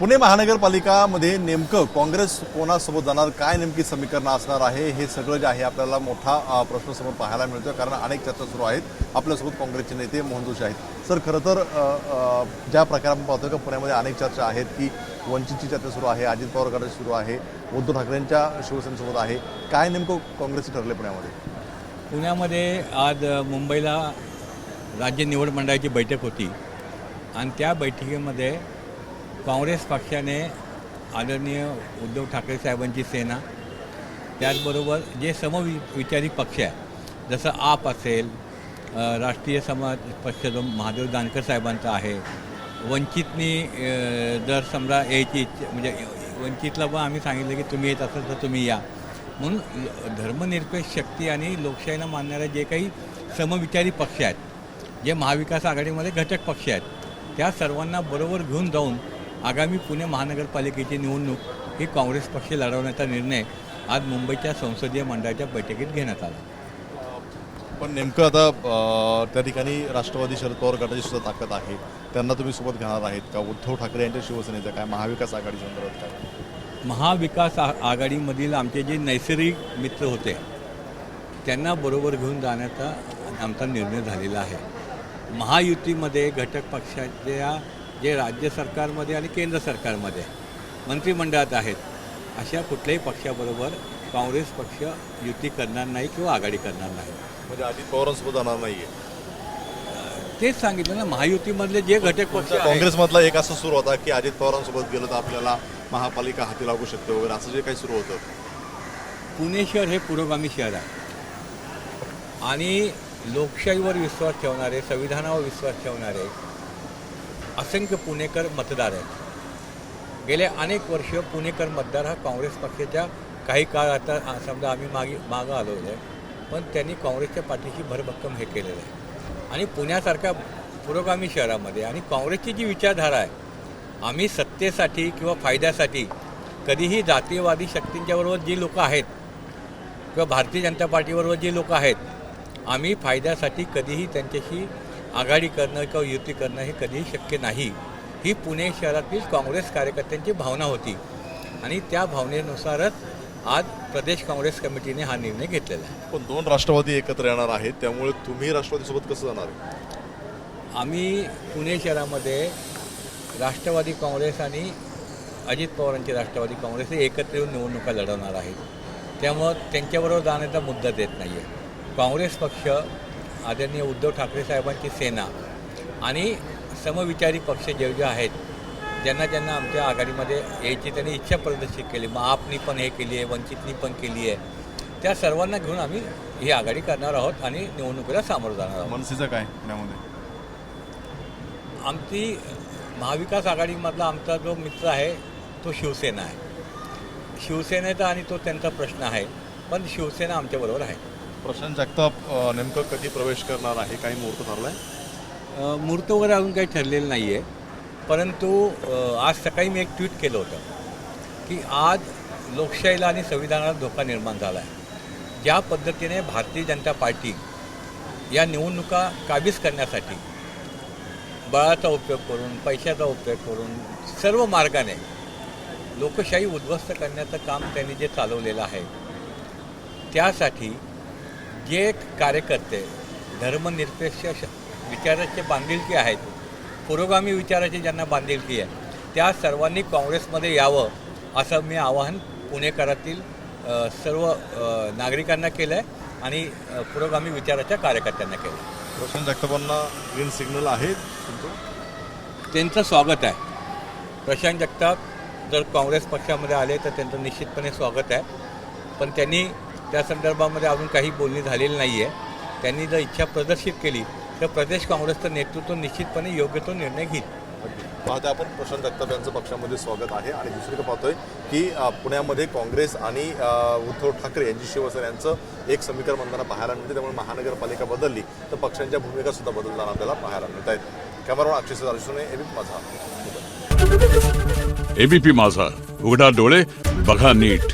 पुणे महानगरपालिकामध्ये नेमकं काँग्रेस कोणासोबत जाणार काय नेमकी समीकरणं असणार आहे हे सगळं जे आहे आपल्याला मोठा प्रश्न समोर पाहायला मिळतोय कारण अनेक चर्चा सुरू आहेत. आपल्यासोबत काँग्रेसचे नेते मोहन जोशी आहेत. सर खरं तर ज्या प्रकारे आपण पाहतोय का पुण्यामध्ये अनेक चर्चा आहेत की वंचितची चर्चा सुरू आहे अजित पवार गटाची सुरू आहे उद्धव ठाकरेंच्या शिवसेनेसोबत आहे. काय नेमकं काँग्रेसचे ठरले पुण्यामध्ये? पुण्यामध्ये आज मुंबईला राज्य निवड मंडळाची बैठक होती. आणि त्या बैठकीमध्ये काँग्रेस पक्षाने आदरणीय उद्धव ठाकरे साहेबांची सेना त्याचबरोबर जे समविचारी पक्ष आहे जसं आप असेल राष्ट्रीय समाज पक्ष जो महादेव जानकर साहेबांचा आहे वंचितनी जर समजा यायची इच्छा म्हणजे वंचितला पण आम्ही सांगितलं की तुम्ही येत असाल तर तुम्ही या. म्हणून धर्मनिरपेक्ष शक्ती आणि लोकशाहीला मानणारे जे काही समविचारी पक्ष आहेत जे महाविकास आघाडीमध्ये घटक पक्ष आहेत त्या सर्वांना बरोबर घेऊन जाऊन आगामी पुणे महानगरपालिकेची निवडणूक ही काँग्रेस पक्ष लढवण्याचा निर्णय आज मुंबईच्या संसदीय मंडळाच्या बैठकीत घेण्यात आला. पण नेमकं आता त्या ठिकाणी राष्ट्रवादी शरद पवार गटाची सुद्धा ताकद आहे. त्यांना तुम्ही सोबत घेणार आहेत का? उद्धव ठाकरे यांच्या शिवसेनेचं काय? महाविकास आघाडी संदर्भात काय? महाविकास आ आघाडीमधील आमचे जे नैसर्गिक मित्र होते त्यांना बरोबर घेऊन जाण्याचा आमचा निर्णय झालेला आहे. महायुतीमध्ये घटक पक्षाच्या जे राज्य सरकारमध्ये आणि केंद्र सरकारमध्ये मंत्रिमंडळात आहेत अशा कुठल्याही पक्षाबरोबर काँग्रेस पक्ष युती करणार नाही किंवा आघाडी करणार नाही. म्हणजे अजित पवारांसोबत जाणार नाहीये. तेच सांगितलं ना महायुतीमधले जे घटक पक्ष काँग्रेसमधला एक असं सुरू होता की अजित पवारांसोबत गेलं तर आपल्याला महापालिका हाती लागू शकते वगैरे असं जे काही सुरू होतं. पुणे शहर हे पुरोगामी शहर आहे. आणि लोकशाहीवर विश्वास ठेवणारे संविधानावर विश्वास ठेवणारे असंख्य पुणेकर मतदार आहेत. गेले अनेक वर्ष पुणेकर मतदार हा काँग्रेस पक्षाच्या काही काळ आता समजा आम्ही मागे मागं आलो आहे पण त्यांनी काँग्रेसच्या पाठीशी भरभक्कम हे केलेलं आहे. आणि पुण्यासारख्या पुरोगामी शहरामध्ये आणि काँग्रेसची जी विचारधारा आहे आम्ही सत्तेसाठी किंवा फायद्यासाठी कधीही जातीयवादी शक्तींच्याबरोबर जी लोकं आहेत किंवा भारतीय जनता पार्टीबरोबर जी लोकं आहेत आम्ही फायद्यासाठी कधीही त्यांच्याशी आघाडी करणं किंवा युती करणं हे कधीही शक्य नाही. ही पुणे शहरातील काँग्रेस कार्यकर्त्यांची भावना होती आणि त्या भावनेनुसारच आज प्रदेश काँग्रेस कमिटीने हा निर्णय घेतलेला आहे. पण दोन राष्ट्रवादी एकत्र येणार आहेत त्यामुळे तुम्ही राष्ट्रवादीसोबत कसं जाणार आम्ही पुणे शहरामध्ये राष्ट्रवादी काँग्रेस आणि अजित पवारांची राष्ट्रवादी काँग्रेस हे एकत्र येऊन निवडणुका लढवणार आहेत. त्यामुळं त्यांच्याबरोबर जाण्याचा मुद्दा देत नाही आहे काँग्रेस पक्ष आदरणीय उद्धव ठाकरे साहेबांची सेना आणि समविचारी पक्ष जे जे आहेत ज्यांना ज्यांना आमच्या आघाडीमध्ये यायची त्यांनी इच्छा प्रदर्शित केली. मग आपनी पण हे केली आहे वंचितनी पण केली आहे. त्या सर्वांना घेऊन आम्ही ही आघाडी करणार आहोत आणि निवडणुकीला सामोरं जाणार आहोत. मनसेचं काय पुण्यामध्ये आमची महाविकास आघाडीमधला आमचा जो मित्र आहे तो शिवसेना आहे. शिवसेनेचा आणि तो त्यांचा प्रश्न आहे पण शिवसेना आमच्याबरोबर आहे. प्रशांत जगताप नेमकं कधी प्रवेश करणार आहे? काही मुहूर्त ठरला आहे मुहूर्त वगैरे अजून काही ठरलेलं नाही आहे परंतु आज सकाळी मी एक ट्विट केलं होतं की आज लोकशाहीला आणि संविधानाला धोका निर्माण झाला आहे ज्या पद्धतीने भारतीय जनता पार्टी या निवडणुका काबीज करण्यासाठी बळाचा उपयोग करून पैशाचा उपयोग करून सर्व मार्गाने लोकशाही उद्ध्वस्त करण्याचं काम त्यांनी जे चालवलेलं आहे त्यासाठी जे कार्यकर्ते धर्मनिरपेक्ष विचाराचे बांधिलकी आहेत पुरोगामी विचाराची ज्यांना बांधिलकी आहे त्या सर्वांनी काँग्रेसमध्ये यावं असं मी आवाहन पुणेकरातील सर्व नागरिकांना केलं आहे आणि पुरोगामी विचाराच्या कार्यकर्त्यांना केलं प्रशांत जगतापांना ग्रीन सिग्नल आहे त्यांचं स्वागत आहे. प्रशांत जगताप जर काँग्रेस पक्षामध्ये आले तर त्यांचं निश्चितपणे स्वागत आहे. पण त्यांनी त्या संदर्भामध्ये अजून काही बोलणी झालेली नाही आहे त्यांनी जर इच्छा प्रदर्शित केली तर प्रदेश काँग्रेसचं नेतृत्व निश्चितपने योग्य तो निर्णय घेईल. पाहते आपण प्रशांत जगताप यांचं पक्षामध्ये स्वागत आहे. आणि दुसरीकडे पाहतोय की पुण्यामध्ये काँग्रेस आणि उद्धव ठाकरे यांची शिवसेना यांचं एक समीकरण बनताना पाहायला मिळते त्यामुळे महानगरपालिका बदलली. तर पक्षांच्या भूमिका सुद्धा बदलताना आपल्याला पाहायला मिळत आहेत. कॅमेरावर अक्षय सदाशिवने एबी माझा. एबीपी माझा. उघडा डोळे बघा नीट.